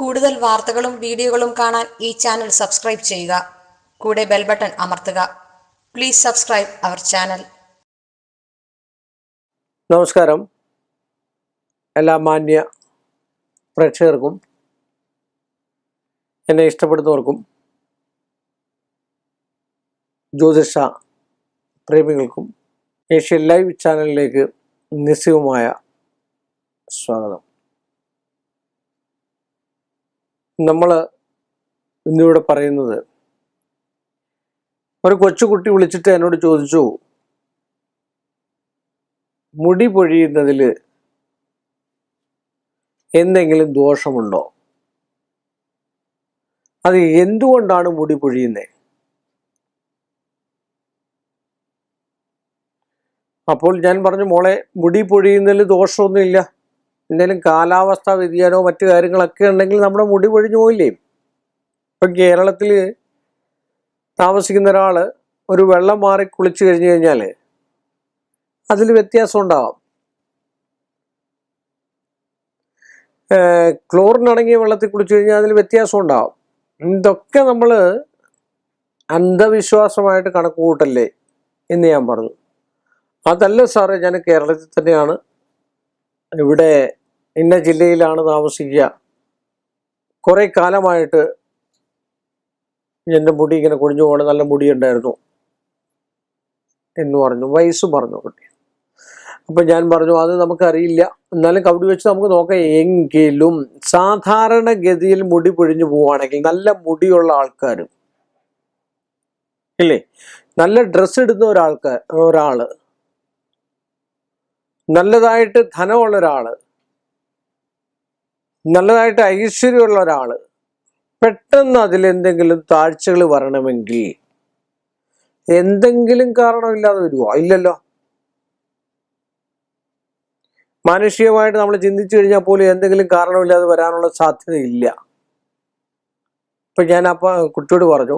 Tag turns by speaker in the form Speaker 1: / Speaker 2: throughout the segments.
Speaker 1: കൂടുതൽ വാർത്തകളും വീഡിയോകളും കാണാൻ ഈ ചാനൽ സബ്സ്ക്രൈബ് ചെയ്യുക. കൂടെ ബെൽ ബട്ടൺ അമർത്തുക. Please subscribe our channel.
Speaker 2: നമസ്കാരം. എല്ലാ മാന്യ പ്രേക്ഷകർക്കും എന്നെ ഇഷ്ടപ്പെടുന്നവർക്കും ജ്യോതിഷ പ്രേമികൾക്കും ഏഷ്യൻ ലൈവ് ചാനലിലേക്ക് നിസ്സയമായ സ്വാഗതം. നമ്മൾ ഇന്നിവിടെ പറയുന്നത്. ഒരു കൊച്ചുകുട്ടി വിളിച്ചിട്ട് എന്നോട് ചോദിച്ചു മുടി പൊഴിയുന്നതിൽ എന്തെങ്കിലും ദോഷമുണ്ടോ? അത് എന്തുകൊണ്ടാണ് മുടി പൊഴിയുന്നത് അപ്പോൾ ഞാൻ പറഞ്ഞു മോളെ മുടി പൊഴിയുന്നതിൽ ദോഷമൊന്നുമില്ല. എന്തെങ്കിലും കാലാവസ്ഥ വ്യതിയാനമോ മറ്റു കാര്യങ്ങളൊക്കെ ഉണ്ടെങ്കിൽ നമ്മുടെ മുടി പൊഴിഞ്ഞു പോയില്ലേ? ഇപ്പം കേരളത്തിൽ താമസിക്കുന്ന ഒരാൾ ഒരു വെള്ളം മാറി കുളിച്ചു കഴിഞ്ഞു കഴിഞ്ഞാൽ അതിൽ വ്യത്യാസം ഉണ്ടാവാം. ക്ലോറിൻ അടങ്ങിയ വെള്ളത്തിൽ കുളിച്ചു കഴിഞ്ഞാൽ അതിൽ വ്യത്യാസം ഉണ്ടാവും. ഇതൊക്കെ നമ്മൾ അന്ധവിശ്വാസമായിട്ട് കണക്ക് കൂട്ടല്ലേ എന്ന് ഞാൻ പറഞ്ഞു. അതല്ല സാറേ ഞാൻ കേരളത്തിൽ തന്നെയാണ് ഇവിടെ ഇന്ന ജില്ലയിലാണ് താമസിക്കുക. കുറേ കാലമായിട്ട് എന്റെ മുടി ഇങ്ങനെ കുഴിഞ്ഞു പോകണം നല്ല മുടി ഉണ്ടായിരുന്നു എന്ന് പറഞ്ഞു വയസ്സ് പറഞ്ഞു കുട്ടി. അപ്പം ഞാൻ പറഞ്ഞു അത് നമുക്കറിയില്ല. എന്നാലും കവിടി വെച്ച് നമുക്ക് നോക്കാം. എങ്കിലും സാധാരണഗതിയിൽ മുടി പൊഴിഞ്ഞു പോവുകയാണെങ്കിൽ നല്ല മുടിയുള്ള ആൾക്കാരും ഇല്ലേ? നല്ല ഡ്രസ്സ് ഇടുന്ന ഒരാൾക്ക് ഒരാൾ നല്ലതായിട്ട് ധനമുള്ള ഒരാൾ നല്ലതായിട്ട് ഐശ്വര്യമുള്ള ഒരാൾ പെട്ടെന്ന് അതിലെന്തെങ്കിലും താഴ്ചകൾ വരണമെങ്കിൽ എന്തെങ്കിലും കാരണമില്ലാതെ വരുമോ ഇല്ലല്ലോ. മാനുഷികമായിട്ട് നമ്മൾ ചിന്തിച്ചു കഴിഞ്ഞാൽ പോലും എന്തെങ്കിലും കാരണമില്ലാതെ വരാനുള്ള സാധ്യതയില്ല ഇപ്പൊ ഞാൻ അപ്പം കുട്ടിയോട് പറഞ്ഞു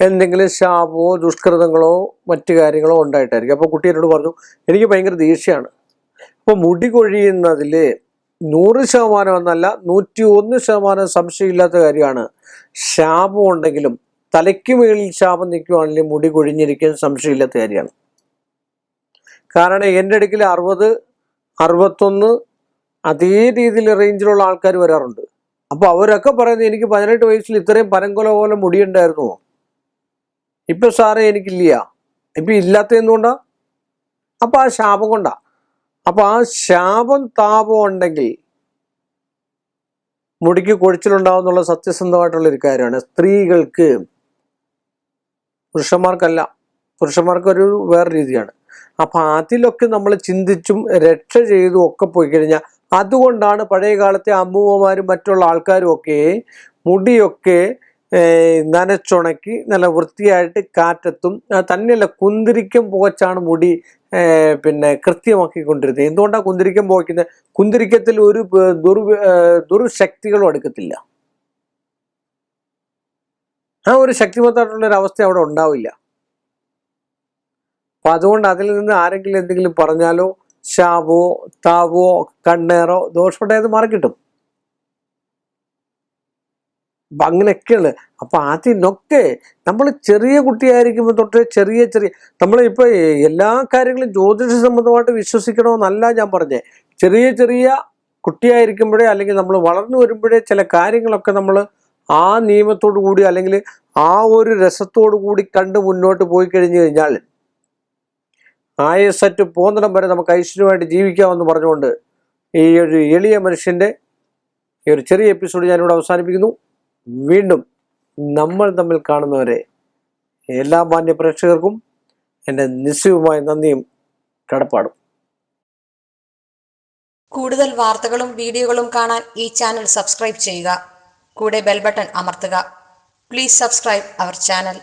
Speaker 2: എന്തെങ്കിലും ശാപമോ ദുഷ്കൃതങ്ങളോ മറ്റു കാര്യങ്ങളോ ഉണ്ടായിട്ടായിരിക്കും. അപ്പോൾ കുട്ടി എന്നോട് പറഞ്ഞു എനിക്ക് ഭയങ്കര ദേഷ്യമാണ്. അപ്പോൾ മുടി കൊഴിയുന്നതിൽ നൂറ് ശതമാനം എന്നല്ല നൂറ്റി ഒന്ന് ശതമാനം സംശയമില്ലാത്ത കാര്യമാണ്. ശാപം ഉണ്ടെങ്കിലും തലയ്ക്ക് മുകളിൽ ശാപം നിൽക്കുകയാണെങ്കിലും മുടി കൊഴിഞ്ഞിരിക്കാൻ സംശയമില്ലാത്ത കാര്യമാണ്. കാരണം എന്റെ അടുക്കിൽ അറുപത് അറുപത്തൊന്ന് അതേ രീതിയിൽ റേഞ്ചിലുള്ള ആൾക്കാർ വരാറുണ്ട്. അപ്പോൾ അവരൊക്കെ പറയുന്നത് എനിക്ക് പതിനെട്ട് വയസ്സിൽ ഇത്രയും പരങ്കൊല പോലെ മുടിയുണ്ടായിരുന്നുവോ ഇപ്പൊ സാറേ എനിക്കില്ല. ഇപ്പൊ ഇല്ലാത്ത എന്തുകൊണ്ടാ? അപ്പൊ ആ ശാപം കൊണ്ടാ. അപ്പൊ ആ ശാപം താപം ഉണ്ടെങ്കിൽ മുടിക്ക് കൊഴിച്ചിലുണ്ടാവുന്നുള്ള സത്യസന്ധമായിട്ടുള്ള ഒരു കാര്യമാണ്. സ്ത്രീകൾക്ക് പുരുഷന്മാർക്കല്ല. പുരുഷന്മാർക്കൊരു വേറെ രീതിയാണ്. അപ്പൊ അതിലൊക്കെ നമ്മൾ ചിന്തിച്ചും രക്ഷ ചെയ്തും ഒക്കെ പോയി കഴിഞ്ഞാൽ അതുകൊണ്ടാണ് പഴയ കാലത്തെ അമ്മൂമ്മമാരും മറ്റുള്ള ആൾക്കാരും ഒക്കെ മുടിയൊക്കെ നനച്ചുണക്കി നല്ല വൃത്തിയായിട്ട് കാറ്റത്തും തന്നെയല്ല കുന്തിരിക്കം പുകച്ചാണ് മുടി പിന്നെ കൃത്യമാക്കിക്കൊണ്ടിരുന്നത്. എന്തുകൊണ്ടാണ് കുന്തിരിക്കം പുകയ്ക്കുന്നത് കുന്തിരിക്കത്തിൽ ഒരു ദുർ ദുർശക്തികളും എടുക്കത്തില്ല. ആ ഒരു ശക്തിമത്തായിട്ടുള്ള ഒരു അവസ്ഥ അവിടെ ഉണ്ടാവില്ല. അപ്പൊ അതുകൊണ്ട് അതിൽ നിന്ന് ആരെങ്കിലും എന്തെങ്കിലും പറഞ്ഞാലോ ശാപോ താവോ കണ്ണേറോ ദോഷപ്പെട്ടത് മാറിക്കിട്ടും. അപ്പൊ അങ്ങനെയൊക്കെയാണ്. അപ്പോൾ അതിനൊക്കെ നമ്മൾ ചെറിയ കുട്ടിയായിരിക്കുമ്പോൾ തൊട്ട് ചെറിയ ചെറിയ നമ്മളിപ്പോൾ എല്ലാ കാര്യങ്ങളും ജ്യോതിഷ സംബന്ധമായിട്ട് വിശ്വസിക്കണമെന്നല്ല ഞാൻ പറഞ്ഞത് ചെറിയ ചെറിയ കുട്ടിയായിരിക്കുമ്പോഴേ അല്ലെങ്കിൽ നമ്മൾ വളർന്നു വരുമ്പോഴേ ചില കാര്യങ്ങളൊക്കെ നമ്മൾ ആ നിയമത്തോടു കൂടി അല്ലെങ്കിൽ ആ ഒരു രസത്തോടു കൂടി കണ്ട് മുന്നോട്ട് പോയി കഴിഞ്ഞു കഴിഞ്ഞാൽ ആയസറ്റ് പോന്നിടം വരെ നമുക്ക് ഐശ്വര്യമായിട്ട് ജീവിക്കാമെന്ന് പറഞ്ഞുകൊണ്ട് ഈ ഒരു എളിയ മനുഷ്യന്റെ ഈ ഒരു ചെറിയ എപ്പിസോഡ് ഞാനിവിടെ അവസാനിപ്പിക്കുന്നു. വീണ്ടും നമ്മൾ തമ്മിൽ കാണുന്നവരെ എല്ലാ മാന്യ പ്രേക്ഷകർക്കും എന്റെ നിശ്ചയവുമായ നന്ദിയും കടപ്പാടും.
Speaker 1: കൂടുതൽ വാർത്തകളും വീഡിയോകളും കാണാൻ ഈ ചാനൽ സബ്സ്ക്രൈബ് ചെയ്യുക. കൂടെ ബെൽബട്ടൺ അമർത്തുക. Please subscribe our channel